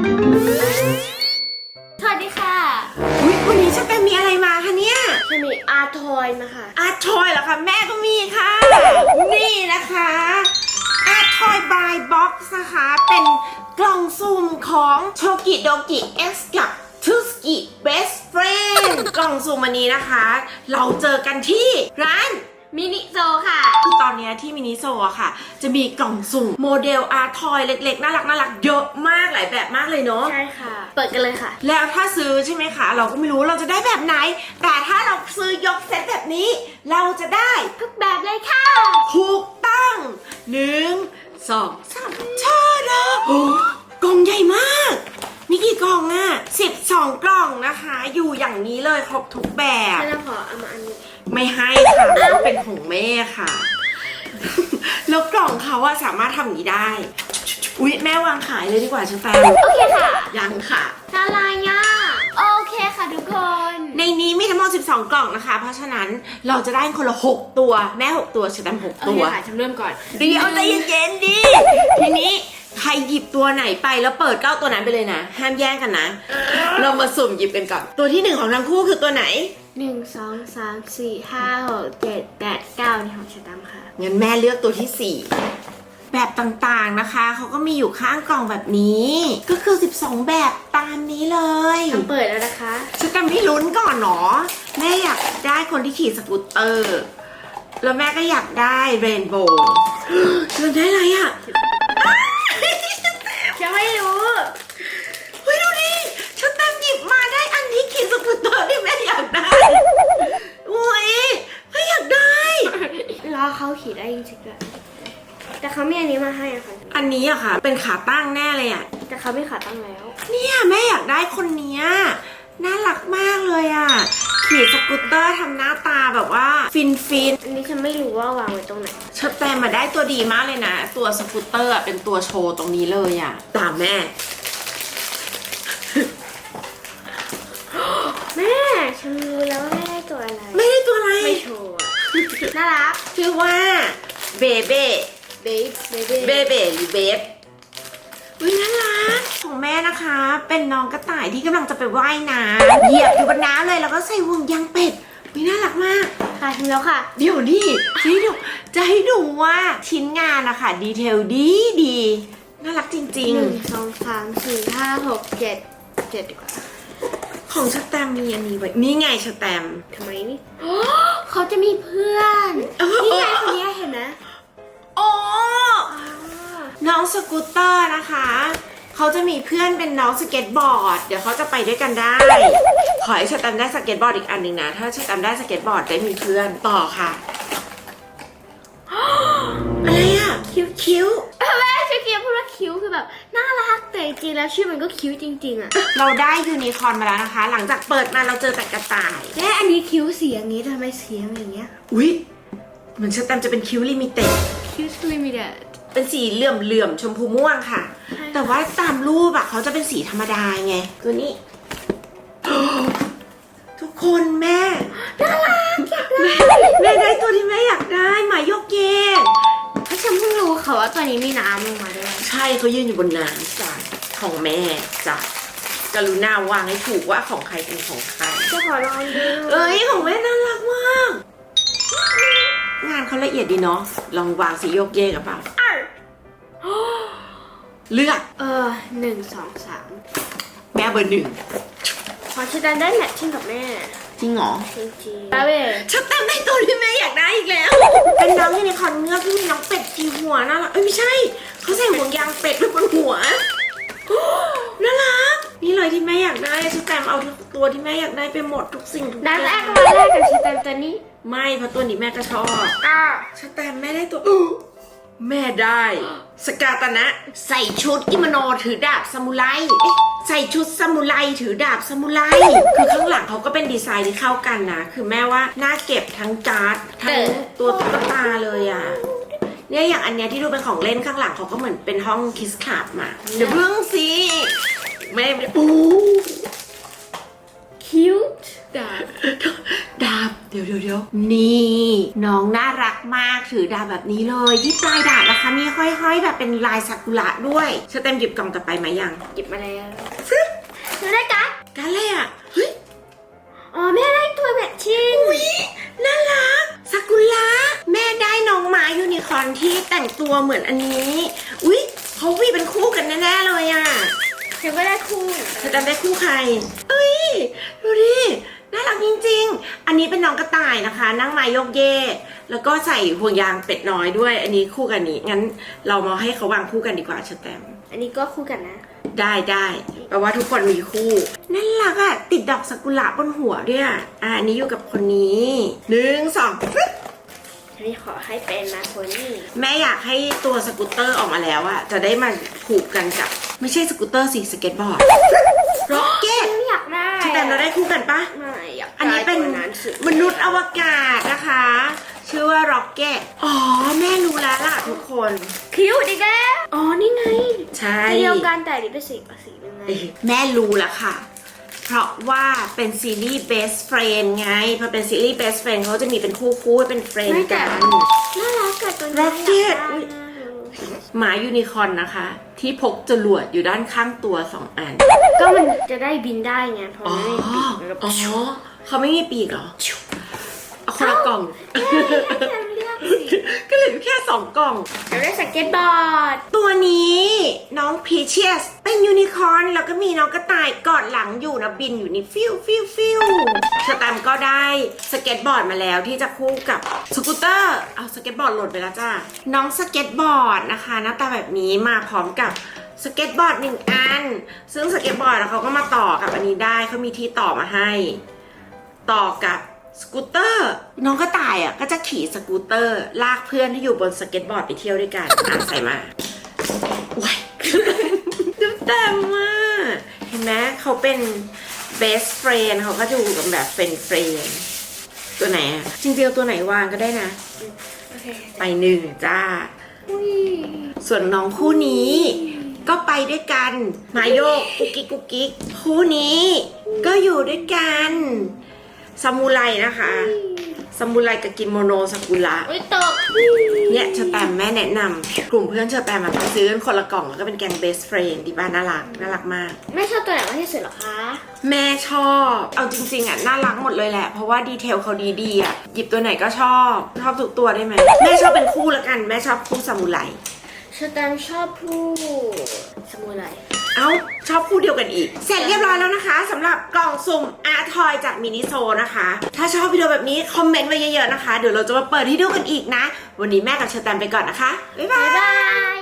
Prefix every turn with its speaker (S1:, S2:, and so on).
S1: สวัสดีค่ะ
S2: อุ๊ยวันนี้ฉันแต่มีอะไรมาคะเนี่ย
S1: จะมีอาร์ทอยมาค่ะ
S2: อาร์ทอยเหรอคะแม่ก็มีค่ะ นี่นะคะอาร์ทอยบายบ็อกซ์นะคะ เป็นกล่องซุ่มของโชกิโดกิ X กับทูสกิ Best Friend กล่องซุ่มอันนี้นะคะ เราเจอกันที่ร้าน
S1: มินิโซค่ะ
S2: คือตอนเนี้ยที่มินิโซอะค่ะ จะมีกล่องสุ่มโมเดลอาร์ทอยเล็กๆ น่ารักน่ารักเยอะมากหลายแบบมากเลยเนาะ
S1: ใช่ค่ะ เปิดกันเลยค่ะ
S2: แล้วถ้าซื้อใช่ไหมคะ เราก็ไม่รู้เราจะได้แบบไหน แต่ถ้าเราซื้อยกเซตแบบนี้ เราจะได้
S1: ทุกแบบเลยค่ะ
S2: ถูกต้องหนึ่งสองสามชาดาโอ้กล่องใหญ่มาก มีกี่กล่องอะสิบสองกล่องนะคะ อยู่อย่างนี้เลยครบทุกแบบ
S1: ให้เราขอเอามาอันนี้
S2: ไม่ให้ค่ะเพราะว่าเป็นของแม่ค่ะ แล้วกล่องเขาอะสามารถทำอย่างนี้ได้ อุ๊ย แม่วางขายเลยดีกว่าฉันแปม
S1: โอเคค่ะ
S2: ยังค่ะ
S1: อะไรอะโอเคค่ะทุกคน
S2: ในนี้มีทั้งหมด 12 กล่องนะคะ เพราะฉะนั้นเราจะได้คนละ 6 ตัว แม่ 6 ตัวฉันแตมหก
S1: โอ
S2: ตั
S1: เค ว ค่ะฉันเริ่มก่อน
S2: เดี๋ยวใจเย็นๆดิ ทีนี้ ใครหยิบตัวไหนไปแล้วเปิดเก้าตัวนั้นไปเลยนะ ห้ามแย่งกันนะ เรามาสุ่มหยิบกันก่อน ตัวที่หนึ่งของทั้งคู่คือตัวไหน
S1: หนึ่งสองสามสี่ห้าหกเจ็ดแปดเก้านี่ของฉันตามค่ะ
S2: งั้นแม่เลือกตัวที่4แบบต่างๆนะคะ เขาก็มีอยู่ข้างกล่องแบบนี้ ก็คือ 12 แบบตามนี้เลย
S1: ทำเปิดแล้วนะคะ
S2: ฉันจะไม่ลุ้นก่อนเนาะแม่อยากได้คนที่ขี่สกูตเตอร์ แล้วแม่ก็อยากได้เรนโบว์ฉันได้อะไรอะ
S1: ฉันไม่รู้
S2: เฮ้ยดูดิฉันเต็มหยิบมาได้อันนี้ขี่สกูตเตอร์ที่แม่อยากได้อุ้ยแม่อยากได้
S1: รอเขาขี่ได้จริงๆด้วยแต่เขาไม่อันนี้มาให้อะค่ะ
S2: อันนี้อะค่ะ เป็นขาตั้งแน่เลยอะ
S1: แต่เขาไม่ขาตั้งแล้ว
S2: เนี่ยแม่อยากได้คนเนี้ยน่ารักมากเลยอะ ขี่สกูตเตอร์ทำหน้าตาแบบว่าฟินฟิน
S1: อันนี้ฉันไม่รู้ว่าวางไว้ตรงไหน
S2: ๆฉันแต่มาได้ตัวดีมากเลยนะ ตัวสกูตเตอร์อะเป็นตัวโชว์ตรงนี้เลยอะตามแม่
S1: แม่ฉันรู้แล้วว่าแม่ได้ตัวอะไร
S2: ไม่ได้ตัวอะไร
S1: ไม่โชว์อะน่ารัก
S2: ชื่อว่าเบเบ้
S1: เบฟเบเบ
S2: เบเบ้หรือเบฟอุ้ยน่ารัก ของแม่นะคะ เป็นน้องกระต่ายที่กำลังจะไปว่ายน้ำเหยียบอยู่บนน้ำเลยแล้วก็ใส่ห่วงยางเป็ดอุ้ยน่ารักมาก
S1: ค่ะถึงแล้วค่ะ
S2: เดี๋ยวดิจะให้ดูจะให้ดูว่าชิ้นงานอะค่ะดีเทลดีดีน่ารักจริง
S1: หนึ่งสองสามสี่ห้าหกเจ็ดเจ็ดดีกว่า
S2: ๆ ของสแตมมีอันนี้ไว้นี่ไงสแตม
S1: ทำไมนี่เขาจะมีเพื่อน
S2: เออ
S1: นี่ไงคนนี้เห็นไหม
S2: โอ้ น้องสกูตเตอร์นะคะ เขาจะมีเพื่อนเป็นน้องสเก็ตบอร์ด เดี๋ยวเขาจะไปด้วยกันได้ ขอให้สแตมได้สเก็ตบอร์ดอีกอันหนึ่งนะ ถ้าสแตมได้สเก็ตบอร์ดได้มีเพื่อนต่อค่ะอะไรอะคิ้วคิ้ว
S1: แม่ชื่อเกียร์พูดว่าคิ้วคือแบบน่ารักแต่จริงๆแล้วชื่อมันก็คิ้วจริง ๆอะ
S2: เราได้ยูนิคอร์นมาแล้วนะคะ หลังจากเปิดมาเราเจอแต่กระต่าย
S1: และอันนี้คิ้วเสียอย่างนี้ทำไมเสียงอย่างเงี้ย
S2: อุ๊ยเหมือนสแตมจะเป็นคิ้วลิมิเต็ด
S1: คิ้วสลิมิเดต
S2: เป็นสีเหลื่อมเหลื่อมๆชมพูม่วงค่ะ
S1: ใช่
S2: แต่ว่าตามรูปอะเขาจะเป็นสีธรรมดาไง ตัวนี้ ทุกคนแม่น่ารักแม่แม่ได้ตัวที่แม่อยากได้หมายกเกง
S1: ถ้าฉันเพิ่งรู้ค่ะว่าตัวนี้มีน้ำลงมาด้วย
S2: ใช่เขายืนอยู่บนน้ำจ้ะของแม่จ้ะกรุณาวางให้ถูกว่าของใครเป็นของใคร
S1: จะขอลองดู
S2: เอ้ยของแม่น่ารักมาก งานเขาละเอียดดีเนาะลองวางสีโยกเยกกับเปล่า เลือก
S1: เออหนึ่งสองสาม
S2: แม่เบอร์หนึ่ง
S1: ขอชิดันได้แมทชิ่งกับแม่
S2: จริงเหรอ
S1: จริงๆแล้วเว้ย
S2: ฉันจำได้ตัวที่แม่อยากได้อีกแล้ว เป็นน้องยูนิคอร์นเงือกที่มีน้องเป็ดจีหัวน่ารักเอ้ยไม่ใช่เขาใส่ห่วงยางเป็ดไว้บนหัวน่ารักนี่เลยที่แม่อยากได้ฉันแตมเอาทุกตัวที่แม่อยากได้ไปหมดทุกสิ่งทุกอ
S1: ด้านแร
S2: ย่ากง
S1: ร้านแรกกับชิดันตัวนี้
S2: ไม่เพราะตัวนี้แม่ก็ชอบ
S1: อ้าว
S2: ฉันแตมแม่ได้ตัว แม่ได้ สกาตนะ ใส่ชุดกิโมโนถือดาบซามูไรเอ๊ะใส่ชุดซามูไรถือดาบซามูไรคือข้างหลังเขาก็เป็นดีไซน์ที่เข้ากันนะ คือแม่ว่าน่าเก็บทั้งการ์ดทั้งตัวตุ๊กตาเลยอะเนี่ยอย่างอันเนี้ยที่ดูเป็นของเล่นข้างหลังเขาก็เหมือนเป็นห้องคิสคลับมาเดี๋ยวเพิ่งสิแม่โอ้
S1: คิวต ดาบ
S2: ดาบเดี๋ยวเดี๋ยวเดี๋ยวนี่น้องน่ารักมากถือดาบแบบนี้เลย ที่ปลายดาบนะคะมีห้อยๆ แบบเป็นลายซากุระด้วยเชอเต็มหยิบกล่องต่อไปมายัง
S1: หยิบมาแล้วหนูได้การ์ด
S2: กันเลยอะเฮ้ย
S1: อ๋อแม่ได้ตัวแมทชิ่ง
S2: อุ๊ยน่ารักซากุระแม่ได้น้องหมายูนิคอร์นที่แต่งตัวเหมือนอันนี้อุ๊ยเขาวีเป็นคู่กันแน่ๆเลยอะ
S1: เธอก็ได้คู่
S2: เธอจำได้คู่ใครเอ้ยดูดิ น่ารักจริงๆ อันนี้เป็นน้องกระต่ายนะคะ นั่งไม้โยกเยกแล้วก็ใส่ห่วงยางเป็ดน้อยด้วย อันนี้คู่กันนี้ งั้นเรามาให้เขาวางคู่กันดีกว่าเชอแตม
S1: อันนี้ก็คู่กันนะ
S2: ได้ได้แปลว่าทุกคนมีคู่น่ารักอะติดดอกซากุระบนหัวด้วยอะอะอันนี้อยู่กับคนนี้หนึ่งสองปึ๊บ
S1: อันนี้ขอให้เป็นมาโคนี่
S2: แม่อยากให้ตัวสกูตเตอร์ออกมาแล้วอะจะได้มาผูกกันกับ ไม่ใช่สกูตเตอร์สิสเก็ตบอร์ด ร็อกเก็ต
S1: ไม่อยากได้
S2: เชอแตมเราได้คู่กันปะ
S1: ไม่อยาก
S2: อันนี้เป็น
S1: ได้ตัวนั้นสุด
S2: มนุษย์อวกาศนะคะ ชื่อว่าร็อกเก็ตอ๋อ แม่รู้แล้วล่ะทุกคน
S1: คิ้วอีกแล้วอ๋อ นี่ไง
S2: ใช่
S1: เดียวกันแต่อันนี้เป็นสีกับสียังไง
S2: เอ้ยแม่รู้แล้วค่ะเพราะว่าเป็นซีรีส์ best friend ไงพอเป็นซีรีส์ best friend เขาจะมีเป็นคู่คู่เป็นเฟรน
S1: ไม่
S2: ด์
S1: แต่
S2: กัน
S1: น่ารักกับตัวนี้
S2: Rocket
S1: อยากได้
S2: อุ๊ย
S1: มากเลย
S2: หมายูนิคอร์นนะคะ ที่พกจรวดอยู่ด้านข้างตัวสองอัน
S1: ก็มันจะได้บินได้ไงเพราะ
S2: อ๋อ
S1: มันไม่มีปีกมันก็
S2: อ๋อเขาไม่มีปีกเหรอเอาคนละกล่อง
S1: เอ้ยแค่เลือ กสิ
S2: ก็เหลืออยู่แค่สองกล่อง
S1: เราได้สเก็ตบอร์ด
S2: ตัวนี้น้องพีเชียสเป็นยูนิคอร์นแล้วก็มีน้องกระต่ายกอดหลังอยู่นะบินอยู่นี่ฟิวฟิวฟิวสแตมป์ก็ได้สเก็ตบอร์ดมาแล้วที่จะคู่กับสกูตเตอร์ เอาสเก็ตบอร์ดหล่นไปแล้วจ้าน้องสเก็ตบอร์ดนะคะ หน้าตาแบบนี้มาพร้อมกับสเก็ตบอร์ดหนึ่งอัน ซึ่งสเก็ตบอร์ดเขาก็มาต่อกับอันนี้ได้เขามีที่ต่อมาให้ ต่อกับ สกูตเตอร์ น้องกระต่ายอะก็จะขี่สกูตเตอร์ ลากเพื่อนที่อยู่บนสเก็ตบอร์ดไปเที่ยวด้วยกันอะใส่มาว้ายดูแต่มมากเห็นไหมเขาเป็น best friend เขาก็จะอยู่กันแบบเป็นเฟรนตัวไหนอะจริงๆตัวไหนวางก็ได้นะ
S1: โอเค
S2: ไปหนึ่งจ้า
S1: อุ้ย
S2: ส่วนน้องคู่นี้ ก็ไปด้วยกัน มาโยกกุกกิ๊กกุกกิ๊กคู่นี้ ก็อยู่ด้วยกัน ซามูไรนะคะซามูไรกับกิโมโนซากุระ
S1: อุ้ยตก
S2: เนี่ยเชอแตมแม่แนะนำกลุ่มเพื่อนเชอแตมมาไปซื้อกันคนละกล่องแล้วก็เป็นแกงเบสเฟรนดีบ้านน่ารักน่ารักมาก
S1: แม่ชอบตัวไหนมากที่สุดเหรอคะ
S2: แม่ชอบ เอาจริง ๆอะน่ารักหมดเลยแหละ เพราะว่าดีเทลเขาดีๆอะ หยิบตัวไหนก็ชอบ ชอบทุกตัวได้ไหม แม่ชอบเป็นคู่ละกัน แม่ชอบคู่ซามูไร
S1: ชแตมชอบผู้สมุไร
S2: เอ้าชอบคู่เดียวกันอีก เสร็จเรียบร้อยแล้วนะคะสำหรับกล่องสุ่มอาร์ทอยจากมินิโซนะคะ ถ้าชอบวิดีโอแบบนี้ คอมเมนต์ไว้เยอะๆนะคะ เดี๋ยวเราจะมาเปิดให้ดูกันอีกนะ วันนี้แม่กับเชอแตมไปก่อนนะคะ บ๊ายบา
S1: บ๊ายย บาย